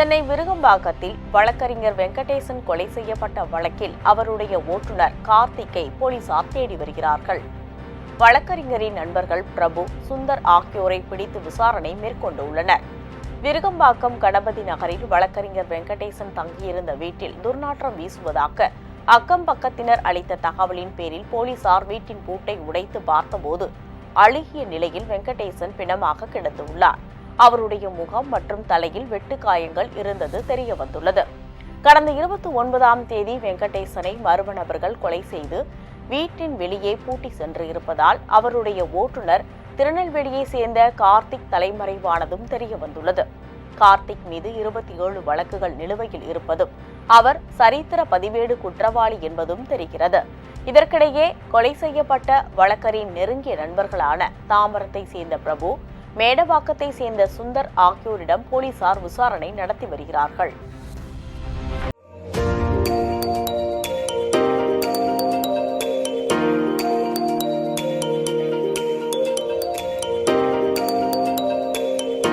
சென்னை விருகம்பாக்கத்தில் வழக்கறிஞர் வெங்கடேசன் கொலை செய்யப்பட்ட வழக்கில் அவருடைய ஓட்டுநர் கார்த்திக்கை போலீசார் தேடி வருகிறார்கள். வழக்கறிஞரின் நண்பர்கள் பிரபு சுந்தர் ஆகியோரை பிடித்து விசாரணை மேற்கொண்டுள்ளனர் விருகம்பாக்கம் கணபதி நகரில் வழக்கறிஞர் வெங்கடேசன் தங்கியிருந்த வீட்டில் துர்நாற்றம் வீசுவதாக அக்கம் பக்கத்தினர் அளித்த தகவலின் பேரில் போலீசார் வீட்டின் பூட்டை உடைத்து பார்த்தபோது அழுகிய நிலையில் வெங்கடேசன் பிணமாக கிடந்துள்ளார் அவருடைய முகம் மற்றும் தலையில் வெட்டுக்காயங்கள் இருந்தது தெரிய வந்துள்ளது. கடந்த இருபத்தி ஒன்பதாம் தேதி வெங்கடேசனை மர்ம நபர்கள் கொலை செய்து வீட்டின் வெளியே பூட்டி சென்று இருப்பதால் அவருடைய ஓட்டுநர் திருநெல்வேலியை சேர்ந்த கார்த்திக் தலைமறைவானதும் தெரிய வந்துள்ளது. கார்த்திக் மீது இருபத்தி ஏழு வழக்குகள் நிலுவையில் இருப்பதும் அவர் சரித்திர பதிவேடு குற்றவாளி என்பதும் தெரிகிறது. இதற்கிடையே கொலை செய்யப்பட்ட வழக்கரின் நெருங்கிய நண்பர்களான தாமரத்தை சேர்ந்த பிரபு மேடவாக்கத்தை சேர்ந்த சுந்தர் ஆகியோரிடம் போலீசார் விசாரணை நடத்தி வருகிறார்கள்.